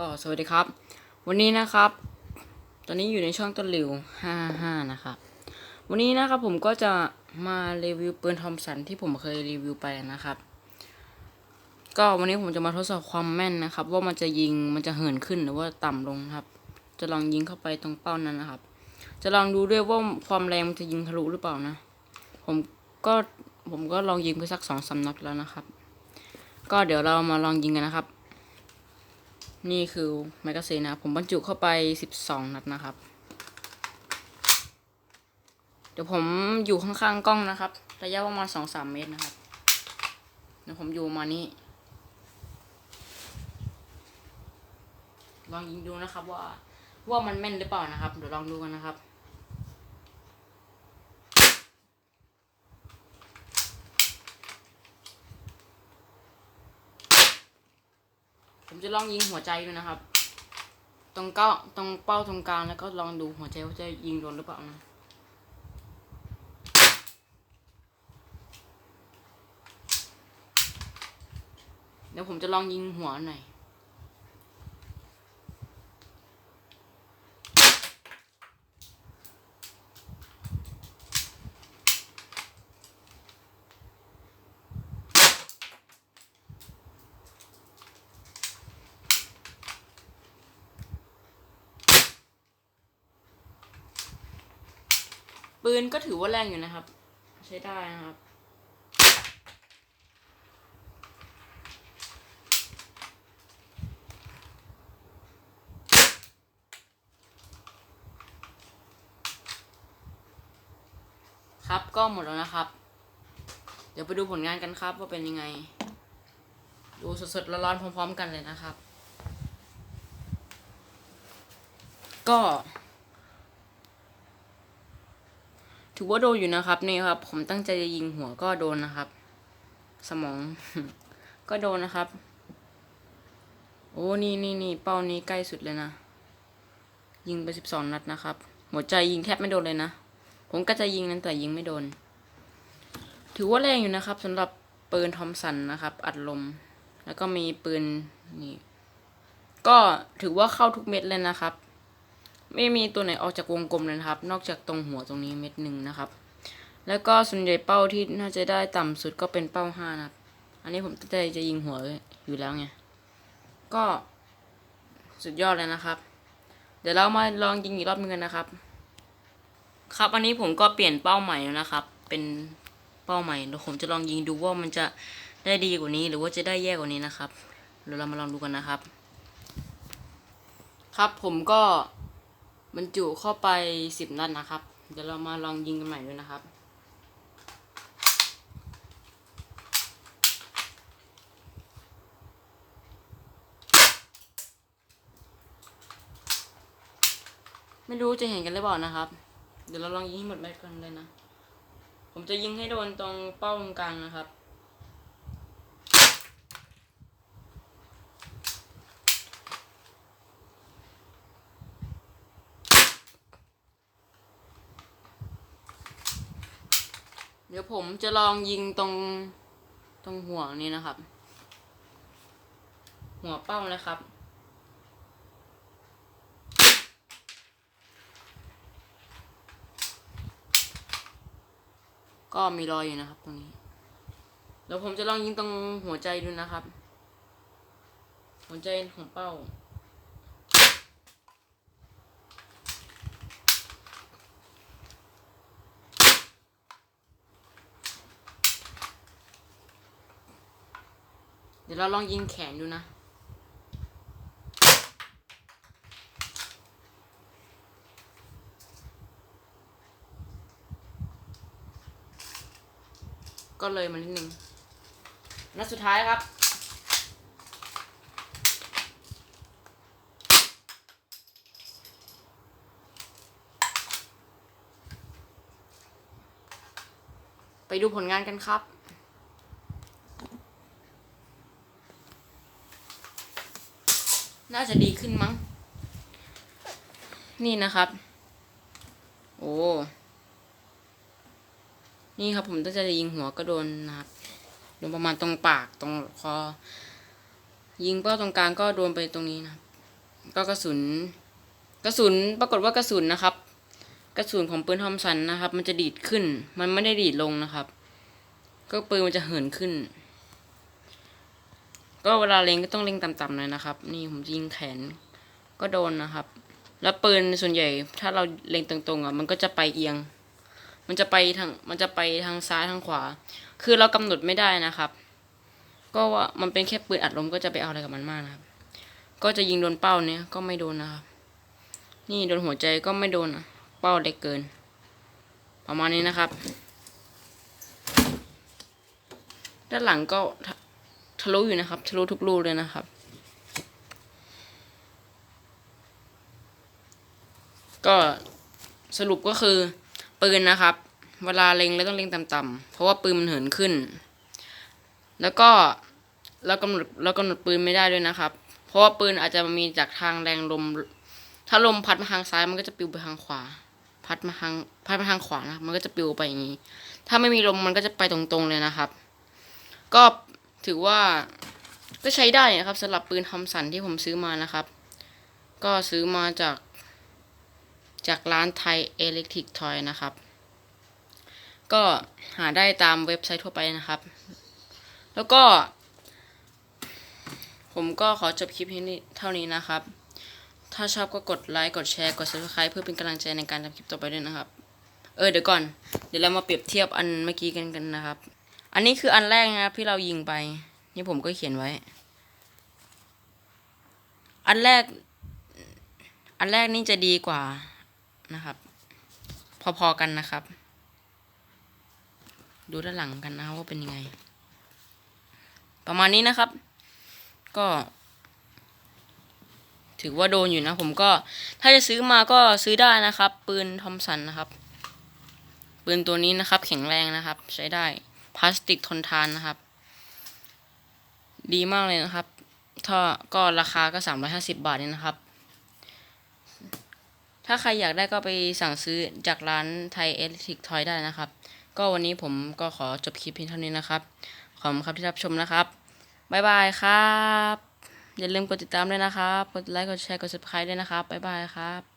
ก็สวัสดีครับ วันนี้นะครับ ตอนนี้อยู่ในช่องต้นหลิว55 นะครับ วันนี้นะครับผมก็จะมารีวิวปืนทอมสันที่ผมเคยรีวิวไปนะครับ ก็วันนี้ผมจะมาทดสอบความแม่นนะครับ ว่ามันจะยิงมันจะเหินขึ้นหรือว่าต่ำลงครับ จะลองยิงเข้าไปตรงเป้านั้นนะครับ จะลองดูด้วยว่าความแรงมันจะยิงทะลุหรือเปล่านะ ผมก็ผมก็ลองยิงไปสักสองสามนัดแล้วนะครับ ก็เดี๋ยวเรามาลองยิงกันนะครับ นี่คือแมกกาซีนนะครับผมบรรจุเข้าไปสิบสองนัดนะครับ เดี๋ยวผมอยู่ข้างๆกล้องนะครับ ระยะประมาณสองสามเมตรนะครับ เดี๋ยวผมอยู่มานี้ ลองยิงดูนะครับว่าว่ามันแม่นหรือเปล่านะครับ เดี๋ยวลองดูกันนะครับ ผมจะลองยิงหัวใจดูนะครับ ตรงเก้าตรงเป้าตรงกลางแล้วก็ลองดูหัวใจว่าจะยิงโดนหรือเปล่านะเดี๋ยวผมจะลองยิงหัวหน่อย ปืนก็ถือว่าแรงอยู่นะครับ ใช้ได้นะครับ ครับก็หมดแล้วนะครับ เดี๋ยวไปดูผลงานกันครับว่าเป็นยังไง ดูสดๆร้อนๆพร้อม ๆ กันเลยนะครับ ก็ ถือว่าโดนอยู่นะครับนี่ครับ ผมตั้งใจจะยิงหัวก็โดนนะครับ สมอง ก็โดนนะครับ โอ้นี่นี่นี่เป้านี้ใกล้สุดเลยนะ ยิงไปสิบสองนัดนะครับ หัวใจยิงแทบไม่โดนเลยนะผมก็จะยิงนั้นแต่ยิงไม่โดน ถือว่าแรงอยู่นะครับสำหรับปืนทอมสันนะครับ อัดลม แล้วก็มีปืนนี่ก็ถือว่าเข้าทุกเม็ดเลยนะครับ ไม่มีตัวไหนออกจากวงกลมเลยนะครับ นอกจากตรงหัวตรงนี้เม็ดหนึ่งนะครับ แล้วก็ส่วนใหญ่เป้าที่น่าจะได้ต่ำสุดก็เป็นเป้าห้านะครับ อันนี้ผมตั้งใจจะยิงหัวอยู่แล้วไง ก็สุดยอดเลยนะครับ เดี๋ยวเรามาลองยิงอีกรอบนึงกันนะครับ ครับอันนี้ผมก็เปลี่ยนเป้าใหม่แล้วนะครับ เป็นเป้าใหม่เดี๋ยวผมจะลองยิงดูว่ามันจะได้ดีกว่านี้ หรือว่าจะได้แย่กว่านี้นะครับเดี๋ยวเรามาลองดูกันนะครับ ครับผมก็ บรรจุเข้าไปสิบนัดนะครับ เดี๋ยวเรามาลองยิงกันใหม่ด้วยนะครับไม่รู้จะเห็นกันหรือเปล่านะครับ เดี๋ยวเราลองยิงให้หมดแม็กกันเลยนะ ผมจะยิงให้โดนตรงเป้าตรงกลางนะครับ ดี๋ยวผมจะลองยิงตรงตรงหัวนี้นะครับ หัวเป้านะครับก็มีรอยอยู่นะครับตรงนี้ เดี๋ยวผมจะลองยิงตรงหัวใจดูนะครับ หัวใจของเป้า เดี๋ยวเราลองยิงแขนดูนะ ก็เลยมานิดนึงนัดสุดท้ายครับไปดูผลงานกันครับ น่าจะดีขึ้นมั้ง นี่นะครับ โอ้ นี่ครับผมตั้งใจะยิงหัวก็โดนนะครับโดนประมาณตรงปากตรงคอ ยิงเป้าตรงกลางก็โดนไปตรงนี้นะครับ ก็กระสุน กระสุนปรากฏว่ากระสุนนะครับ กระสุนของปืนทอมสันนะครับ มันจะดีดขึ้น มันไม่ได้ดีดลงนะครับ ก็ปืนมันจะเหินขึ้น ก็เวลาเล็งก็ต้องเล็งต่ำๆหน่อยนะครับ นี่ผมยิงแขนก็โดนนะครับ แล้วปืนส่วนใหญ่ถ้าเราเล็งตรงๆอะมันก็จะไปเอียง มันจะไปทางมันจะไปทางซ้ายทางขวา คือเรากำหนดไม่ได้นะครับ ก็ว่ามันเป็นแค่ปืนอัดลมก็จะไปเอาอะไรกับมันมากนะครับ ก็จะยิงโดนเป้าเนี้ยก็ไม่โดนนะครับ นี่โดนหัวใจก็ไม่โดนอะเป้าเล็กเกิน ประมาณนี้นะครับ ด้านหลังก็ะทะลุอยู่นะครับทะลุทุกลูเลยนะครับ ก็สรุปก็คือปืนนะครับ เวลาเล็งแล้วต้องเล็งต่ำๆเพราะว่าปืนมันเหินขึ้น แล้วก็เรากำหนดเรากำหนดปืนไม่ได้ด้วยนะครับ เพราะว่าปืนอาจจะมีจากทางแรงลม ถ้าลมพัดมาทางซ้ายมันก็จะปิวไปทางขวา พัดมาทางพัดมาทางขวานะมันก็จะปิวไปอย่างนี้ ถ้าไม่มีลมมันก็จะไปตรงๆเลยนะครับ ก็ ถือว่าก็ใช้ได้นะครับสำหรับปืนทอมสันที่ผมซื้อมานะครับ ก็ซื้อมาจากจากร้านไทยเอเล็กทริกทอยนะครับ ก็หาได้ตามเว็บไซต์ทั่วไปนะครับ แล้วก็ ผมก็ขอจบคลิปนี้เท่านี้นะครับ ถ้าชอบก็กดไลค์ กดแชร์ กด subscribe เพื่อเป็นกำลังใจในการทำคลิปต่อไปด้วยนะครับ เออเดี๋ยวก่อน เดี๋ยวเรามาเปรียบเทียบอันเมื่อกี้กันกันนะครับ อันนี้คืออันแรกนะครับที่เรายิงไป นี่ผมก็เขียนไว้ อันแรก อันแรกนี่จะดีกว่านะครับ พอๆกันนะครับ ดูด้านหลังกันนะว่าเป็นยังไง ประมาณนี้นะครับ ก็ ถือว่าโดนอยู่นะ ผมก็ ถ้าจะซื้อมาก็ซื้อได้นะครับ ปืนทอมสันนะครับ ปืนตัวนี้นะครับ แข็งแรงนะครับ ใช้ได้ พลาสติกทนทานนะครับ ดีมากเลยนะครับ ถ้าก็ราคาก็สามร้อยห้าสิบบาทนี่นะครับ ถ้าใครอยากได้ก็ไปสั่งซื้อจากร้านไทยเอเล็กทริกทอยได้นะครับ ก็วันนี้ผมก็ขอจบคลิปเพียงเท่านี้นะครับ ขอบคุณครับที่รับชมนะครับบ๊ายบายครับ อย่าลืมกดติดตามด้วยนะครับ กดไลค์ กดแชร์ กด subscribe ด้วยนะครับบ๊ายบายครับ